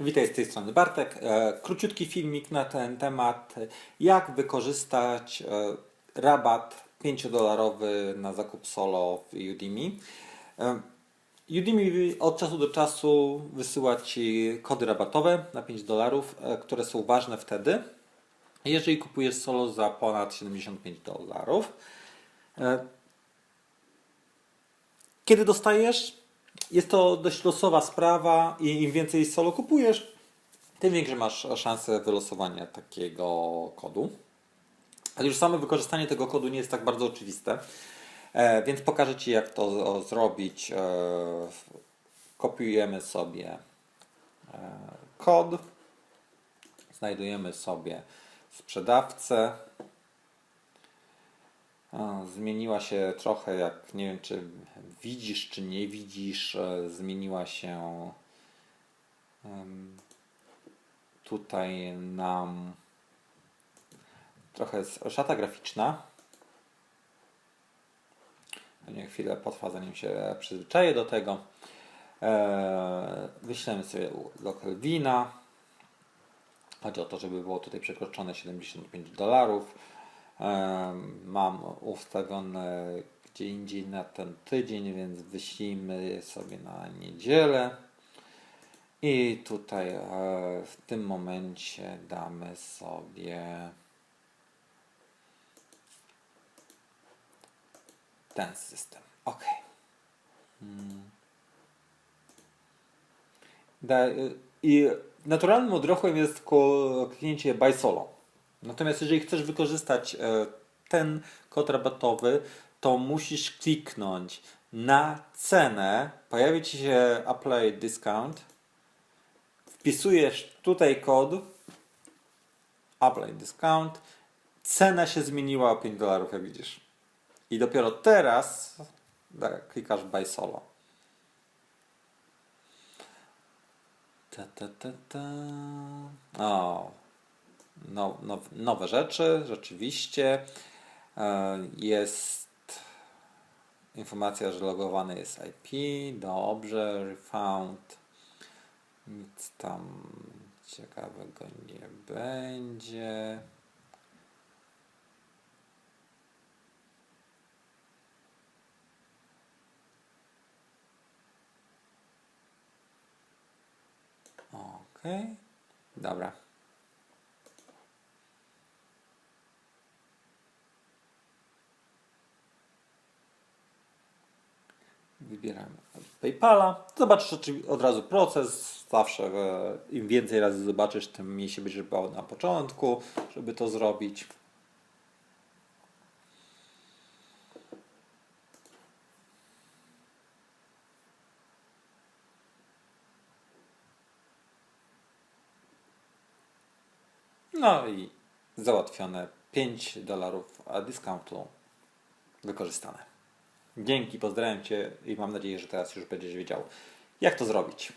Witaj z tej strony Bartek. E, Króciutki filmik na ten temat, jak wykorzystać e, rabat 5-dolarowy na zakup solo w Udemy. E, Udemy od czasu do czasu wysyła Ci kody rabatowe na 5 dolarów, które są ważne wtedy, jeżeli kupujesz solo za ponad 75 dolarów. Kiedy dostajesz? Jest to dość losowa sprawa i im więcej solo kupujesz, tym większe masz szansę wylosowania takiego kodu. Ale już samo wykorzystanie tego kodu nie jest tak bardzo oczywiste, e, więc pokażę Ci jak to zrobić. E, kopiujemy sobie e, kod, znajdujemy sobie sprzedawcę. Zmieniła się trochę, jak nie wiem, czy widzisz, czy nie widzisz, e, zmieniła się tutaj nam trochę szata graficzna. Niech chwilę potrwa, zanim się przyzwyczaję do tego. E, Wyślemy sobie local wina. Chodzi o to, żeby było tutaj przekroczone 75 dolarów. Mam ustawione gdzie indziej na ten tydzień, więc wyślijmy sobie na niedzielę. I tutaj e, w tym momencie damy sobie ten system. Ok. Da, I naturalnym odruchem jest kliknięcie buy solo. Natomiast jeżeli chcesz wykorzystać e, ten kod rabatowy, to musisz kliknąć na cenę, pojawi Ci się apply discount, wpisujesz tutaj kod apply discount, cena się zmieniła o 5 dolarów, jak widzisz. I dopiero teraz da, klikasz buy solo. Ta, ta, ta, ta. O, no, no, nowe rzeczy, rzeczywiście. E, Jest informacja, że logowany jest IP, dobrze, refound. Nic tam ciekawego nie będzie. Ok, dobra. Wybieramy PayPala. Zobaczysz od razu proces. Zawsze e, im więcej razy zobaczysz, tym mniej się będziesz bał na początku, żeby to zrobić. No i załatwione 5 dolarów a dyskontu wykorzystane. Dzięki, pozdrawiam Cię i mam nadzieję, że teraz już będziesz wiedział, jak to zrobić.